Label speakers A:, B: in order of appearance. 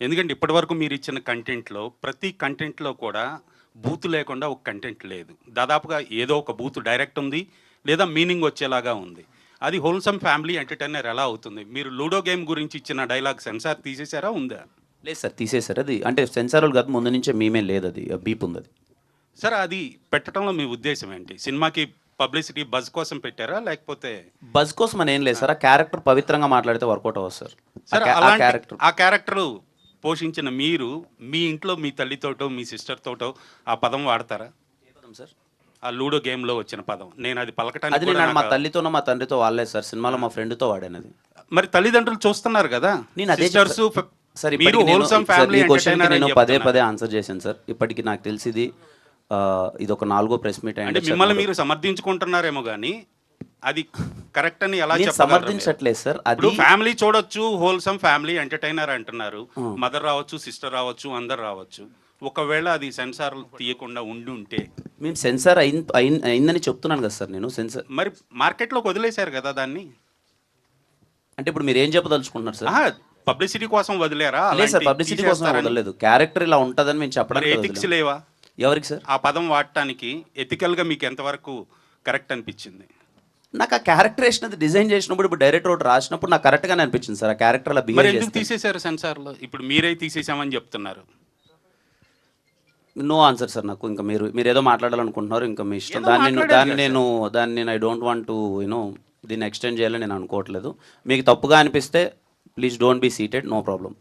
A: ఎందుకంటే ఇప్పటివరకు మీరు ఇచ్చిన కంటెంట్లో ప్రతి కంటెంట్లో కూడా బూత్ లేకుండా ఒక కంటెంట్ లేదు. దాదాపుగా ఏదో ఒక బూత్ డైరెక్ట్ ఉంది లేదా మీనింగ్ వచ్చేలాగా ఉంది. అది హోల్సమ్ ఫ్యామిలీ ఎంటర్టైనర్ ఎలా అవుతుంది? మీరు లూడో గేమ్ గురించి ఇచ్చిన డైలాగ్ సెన్సార్ తీసేసారా ఉందా?
B: లేదు సార్ తీసేశారు. అది అంటే సెన్సార్ కాదు ముందు నుంచే మేమే లేదు అది బీప్ ఉంది అది.
A: సార్ అది పెట్టడంలో మీ ఉద్దేశం ఏంటి? సినిమాకి పబ్లిసిటీ బజ్ కోసం పెట్టారా లేకపోతే?
B: బజ్ కోసం అని ఏం లేదు సార్ ఆ క్యారెక్టర్ పవిత్రంగా మాట్లాడితే వర్కౌట్ అవ్వదు సార్.
A: సార్ అలాంటి
B: క్యారెక్టర్
A: ఆ క్యారెక్టర్ పోషించిన మీరు మీ ఇంట్లో మీ తల్లితోటో మీ సిస్టర్ తోటో ఆ పదం వాడతారా?
B: సార్?
A: ఆ లూడో గేమ్లో వచ్చిన పదం. నేను అది పలకటానికి
B: అది
A: కూడా
B: నేను మా తల్లితోనో మా తండ్రితో వాడలేదు సార్. సినిమాలో మా ఫ్రెండ్తో వాడాను అది
A: మరి తల్లిదండ్రులు చూస్తున్నారు కదా?
B: నేను అదే
A: సిస్టర్స్
B: చెప్తా- సార్
A: మీరు
B: ఇప్పటికి నేను-
A: హోల్సమ్
B: సార్,
A: ఫ్యామిలీ
B: ఈ క్వశ్చన్కి నేను పదే పదే ఆన్సర్ చేశాను సార్. ఇప్పటికి నాకు తెలిసింది ఇది ఒక నాలుగో ప్రెస్ మీట్
A: అంటే
B: అయ్యింది
A: మిమ్మల్ని మీరు సమర్థించుకుంటున్నారేమో కానీ అది కరెక్ట్ అని ఎలా?
B: సమర్థించట్లేదు సార్. అది
A: ఇప్పుడు ఫ్యామిలీ చూడొచ్చు హోల్సమ్ ఫ్యామిలీ ఎంటర్టైనర్ అంటున్నారు. మదర్ రావచ్చు సిస్టర్ రావచ్చు అందరు రావచ్చు. ఒకవేళ అది సెన్సార్ తీయకుండా ఉండి ఉంటే
B: మేము సెన్సార్ అయిందని చెప్తున్నాను కదా సార్ నేను. సెన్సార్
A: మరి మార్కెట్లోకి వదిలేశారు కదా దాన్ని?
B: అంటే ఇప్పుడు మీరు ఏం చెప్పదలుచుకుంటున్నారు సార్?
A: పబ్లిసిటీ కోసం వదిలేరా?
B: లేదు సార్ పబ్లిసిటీ కోసం? వదలలేదు. క్యారెక్టర్ ఇలా ఉంటుందని మేము
A: మరి
B: చెప్పడానికి
A: ఎథిక్స్. లేవా?
B: ఎవరికి సార్?
A: ఆ పదం వాడటానికి ethical గా మీకు ఎంతవరకు కరెక్ట్ అనిపించింది?
B: నాకు ఆ క్యారెక్టర్ వేసినది డిజైన్ చేసినప్పుడు ఇప్పుడు డైరెక్టర్ ఒకటి రాసినప్పుడు నాకు కరెక్ట్గానే అనిపించింది సార్. ఆ క్యారెక్టర్ అలా బిహేవ్
A: ఎందుకు
B: చేస్తే.
A: తీసేశారు సెన్సార్లో? ఇప్పుడు మీరే తీసేసామని చెప్తున్నారు.
B: నో ఆన్సర్ సార్ నాకు. ఇంకా మీరు మీరు ఏదో మాట్లాడాలనుకుంటున్నారు. ఇంకా మీ ఇష్టం. దాన్ని నేను దాన్ని నేను దాన్ని నేను I don't want to you know దీన్ని ఎక్స్టెండ్ చేయాలని నేను అనుకోవట్లేదు. మీకు తప్పుగా అనిపిస్తే please don't be seated no problem